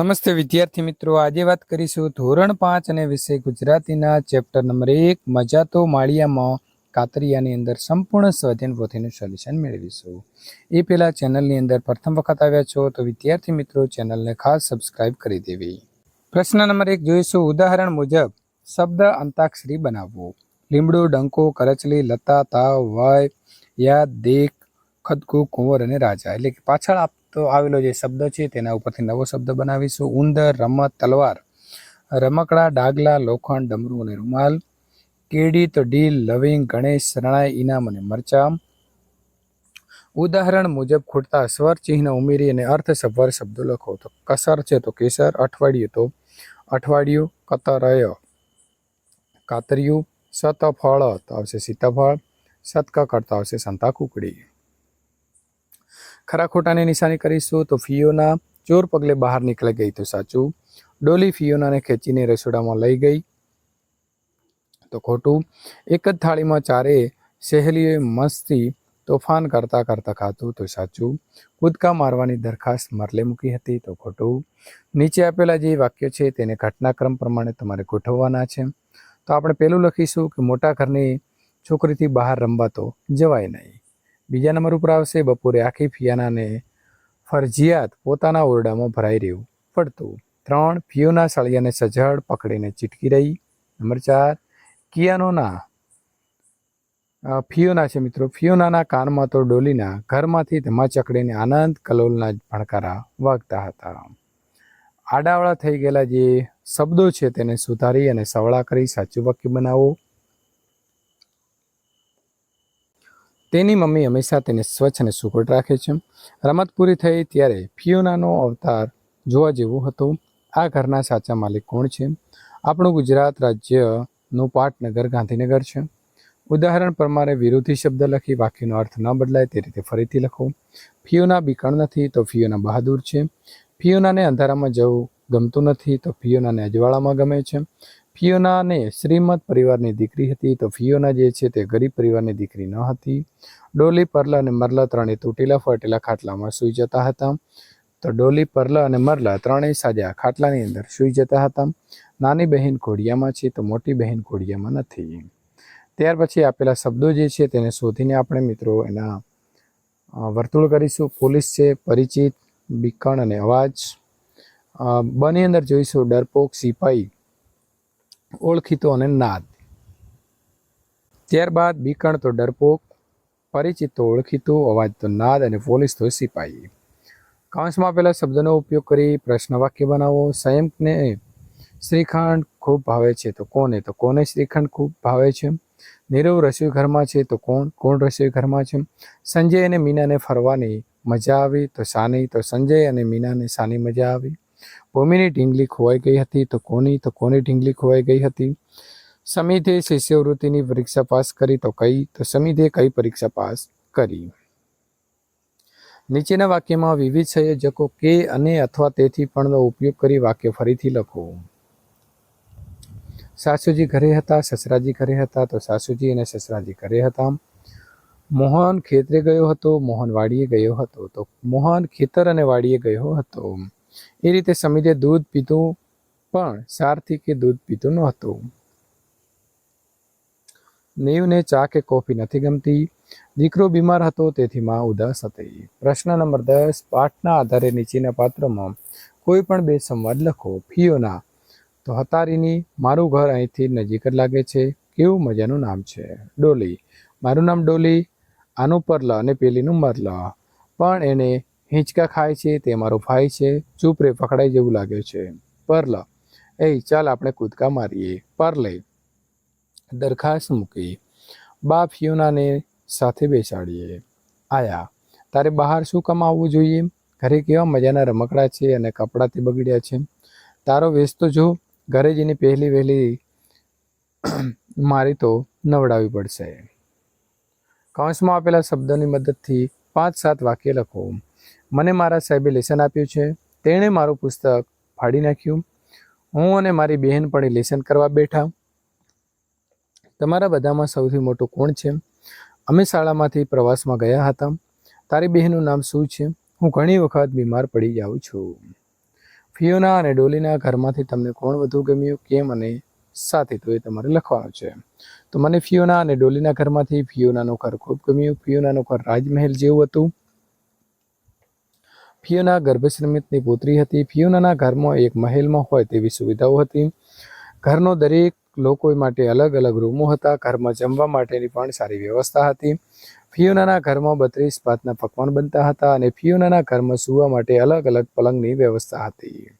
નમસ્તે વિદ્યાર્થી મિત્રો. આજે વાત કરીશું ધોરણ પાંચ અને વિષય ગુજરાતીના ચેપ્ટર નંબર એક. મજા તો માળિયામાં. કાતરિયાની અંદર સંપૂર્ણ સ્વાધીન પોથીનું સોલ્યુશન મેળવીશું. એ પહેલાં ચેનલની અંદર પ્રથમ વખત આવ્યા છો તો વિદ્યાર્થી મિત્રો ચેનલને ખાસ સબસ્ક્રાઇબ કરી દેવી. પ્રશ્ન નંબર એક જોઈશું. ઉદાહરણ મુજબ, શબ્દ અંતાક્ષરી બનાવવો. લીમડો, ડંકો, કરચલી, લતા, તાવ, વય યાદ દેખ ખદકુ, કુંવર અને રાજા. એટલે કે પાછળ આપતો આવેલો જે શબ્દ છે તેના ઉપરથી નવો શબ્દ બનાવીશું. ઉંદર, રમત, તલવાર, રમકડા, ડાગલા, લોખંડ, ડમરું અને રૂમાલ કેડી તો ડીલ, લવિંગ, ગણેશ, શરણાઈ, ઇનામ અને મરચાં ઉદાહરણ મુજબ ખૂટતા સ્વર, ચિહ્ન, ઉમેરી અને અર્થસભર શબ્દો લખો. તો કસર છે તો કેસર, અઠવાડિયું તો અઠવાડિયું, કતરય, કાતરિયું, સતફળ તો આવશે સીતાફળ સતક કરતા આવશે સંતા કુકડી. ખરા ખોટાની નિશાની કરીશું તો ફિયોના ચોર પગલે બહાર નીકળી ગઈ તો સાચું. ડોલી ફિયોનાને ખેંચીને રસોડામાં લઈ ગઈ. તો ખોટું. એક જ થાળીમાં ચારે સહેલીઓએ મસ્તી તોફાન કરતા કરતા ખાતું તો સાચું. કૂદકા મારવાની દરખાસ્ત મરલે મૂકી હતી તો ખોટું. નીચે આપેલા જે વાક્ય છે તેને ઘટનાક્રમ પ્રમાણે તમારે ગોઠવવાના છે. તો આપણે પેલું લખીશું કે મોટા ઘરની છોકરીથી બહાર રમવા તો જવાય નહીં. બીજા નંબર ઉપર આવશે બપોરે આખી ફિયાનાને ફરજિયાત પોતાના ઓરડામાં ભરાઈ રહેવું પડતું. ત્રણ, ફિયોના સળિયાને સજળ પકડીને ચીટકી રહી. નંબર ચાર, કિયાનોના ફિયોના છે મિત્રો. ફિયોનાના કાનમાં તો ડોલીના ઘરમાંથી ધમા ચકડીને આનંદ કલોલના ભણકારા વાગતા હતા. આડાવાળા થઈ ગયેલા જે શબ્દો છે તેને સુધારી અને સવળા કરી સાચું વાક્ય બનાવો. તેની મમ્મી હંમેશા તેને સ્વચ્છ અને સુઘડ રાખે છે. રમત પૂરી થઈ ત્યારે ફિયોનાનો અવતાર જોવા જેવો હતો. આ ઘરના સાચા માલિક કોણ છે? આપણું ગુજરાત રાજ્યનું પાટનગર ગાંધીનગર છે. ઉદાહરણ પ્રમાણે વિરોધી શબ્દ લખી વાક્યનો અર્થ ન બદલાય તે રીતે ફરીથી લખો. ફિયોના બીકણ નથી તો ફિયોના બહાદુર છે. ફિયોનાને અંધારામાં જવું ગમતું નથી તો ફિયોનાને અજવાળામાં ગમે છે. ફિયોનાને શ્રીમદ પરિવારની દીકરી હતી. તો ફિયોના જે છે તે ગરીબ પરિવારની દીકરી ન હતી. ડોલી, પરલા અને મરલા ત્રણેય તૂટેલા ફાટેલા ખાટલામાં સૂઈ જતા હતા. તો ડોલી, પરલા અને મરલા ત્રણેય સાજા ખાટલાની અંદર સૂઈ જતા હતા. નાની બહેન ઘોડિયામાં છે તો મોટી બહેન ઘોડિયામાં નથી. ત્યાર પછી આપેલા શબ્દો જે છે તેને શોધીને આપણે મિત્રો એના વર્તુળ કરીશું. પોલીસ છે, પરિચિત, બીકણ અને અવાજ. બની અંદર જોઈશું ડરપોક સિપાઈ ઓળખીતો અને નાદ. ત્યારબાદ બીકણ તો ડરપોક, પરિચિત તો ઓળખીતું, અવાજ તો નાદ અને પોલીસ તો સિપાઈ કાંસમાં પહેલાં શબ્દનો ઉપયોગ કરી પ્રશ્ન વાક્ય બનાવો. સંયમને શ્રીખંડ ખૂબ ભાવે છે તો કોને? તો કોને શ્રીખંડ ખૂબ ભાવે છે? નીરવ રસોઈ ઘરમાં છે તો કોણ? કોણ રસોઈ ઘરમાં છે? સંજય અને મીનાને ફરવાની મજા આવી તો સાની? તો સંજય અને મીનાને સાની મજા આવી? ભૂમિની ઢીંગલી ખોવાઈ ગઈ હતી, તો કોની તો કોની ઢીંગલી ખોવાઈ ગઈ હતી? સમિધે શિષ્યવૃત્તિની પરીક્ષા પાસ કરી, તો કઈ, તો સમિધે કઈ પરીક્ષા પાસ કરી? નીચેના વાક્યમાં વિવિધ સંયોજકો કે અને અથવા તેથી પણનો ઉપયોગ કરી વાક્ય ફરીથી લખો. સાસુજી ઘરે હતા, સસરાજી ઘરે હતા, તો સાસુજી અને સસરાજી ઘરે હતા. મોહન ખેતરે ગયો હતો, મોહન વાડીએ ગયો હતો, તો મોહન ખેતર અને વાડીએ ગયો હતો. એ રીતે સમીરે દૂધ પીધું, પણ સારથી કે દૂધ પીતું નહોતું. નીવને ચા કે કોફી નથી ગમતી. દીકરો બીમાર હતો, તેથી માં ઉદાસ હતી. પ્રશ્ન નંબર દસ, પાઠના આધારે નીચેના પાત્રમાં કોઈ પણ બે સંવાદ લખો. ફિયોના તો હતારીની, મારું ઘર અહીંથી નજીક જ લાગે છે. કેવું મજાનું નામ છે? ડોલી. મારું નામ ડોલી. આનું પરલ અને પેલીનું મરલ. પણ એને હિંચકા ખાય છે, તે મારો ભાઈ છે, ચૂપ રે પકડાઈ જેવું લાગે છે. પરલ એ ચાલ આપણે કૂદકા મારીએ. પરલે, દરખાસ્ત મૂકી, બાપ ફિયોનાને સાથે બેસાડીએ. આયા, તારે બહાર શું કમાવવું જોઈએ? ઘરે કેવા મજાના રમકડા છે અને કપડાં તે બગડ્યા છે? તારો વેશ તો જો, ઘરે જઈને પહેલી વહેલી મારી તો નવડાવવી પડશે. કૌંસમાં આપેલા શબ્દોની મદદથી પાંચ સાત વાક્ય લખો. મને મારા સાહેબે લેસન આપ્યું છે. તેણે મારું પુસ્તક ફાડી નાખ્યું. હું અને મારી બહેન પણ લેસન કરવા બેઠા. તમારા બધામાં સૌથી મોટું કોણ છે? અમે શાળામાંથી પ્રવાસમાં ગયા હતા. તારી બહેનનું નામ શું છે? હું ઘણી વખત બીમાર પડી જાઉં છું. ફિયોના અને ડોલીના ઘરમાંથી તમને કોણ વધુ ગમ્યું? કેમ અને સાથે તો એ તમારે લખવાનું છે. તો મને ફિયોના અને ડોલીના ઘરમાંથી ફિયોનાનું ઘર ખૂબ ગમ્યું. ફિયોનાનું ઘર રાજમહેલ જેવું હતું. ફિયોના ગર્ભશ્રમિતની પુત્રી હતી. ફિયોનાના ઘરમાં એક મહેલમાં હોય તેવી સુવિધાઓ હતી. ઘરનો દરેક લોકો માટે અલગ અલગ રૂમો હતા. ઘરમાં જમવા માટેની પણ સારી વ્યવસ્થા હતી. ફિયોનાના ઘરમાં બત્રીસ પાતના પકવાન બનતા હતા અને ફિયોનાના ઘરમાં સૂવા માટે અલગ અલગ પલંગની વ્યવસ્થા હતી.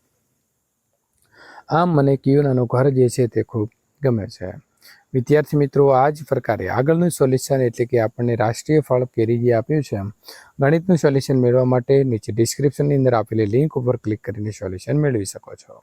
આમ મને કિયોનાનું ઘર જે છે તે ખૂબ ગમે છે. વિદ્યાર્થી મિત્રો આ જ પ્રકારે આગળનું સોલ્યુશન એટલે કે આપણને રાષ્ટ્રીય ફળ કેરી આપ્યું છે. ગણિતનું સોલ્યુશન મેળવવા માટે નીચે ડિસ્ક્રિપ્શનની અંદર આપેલી લિંક ઉપર ક્લિક કરીને સોલ્યુશન મેળવી શકો છો.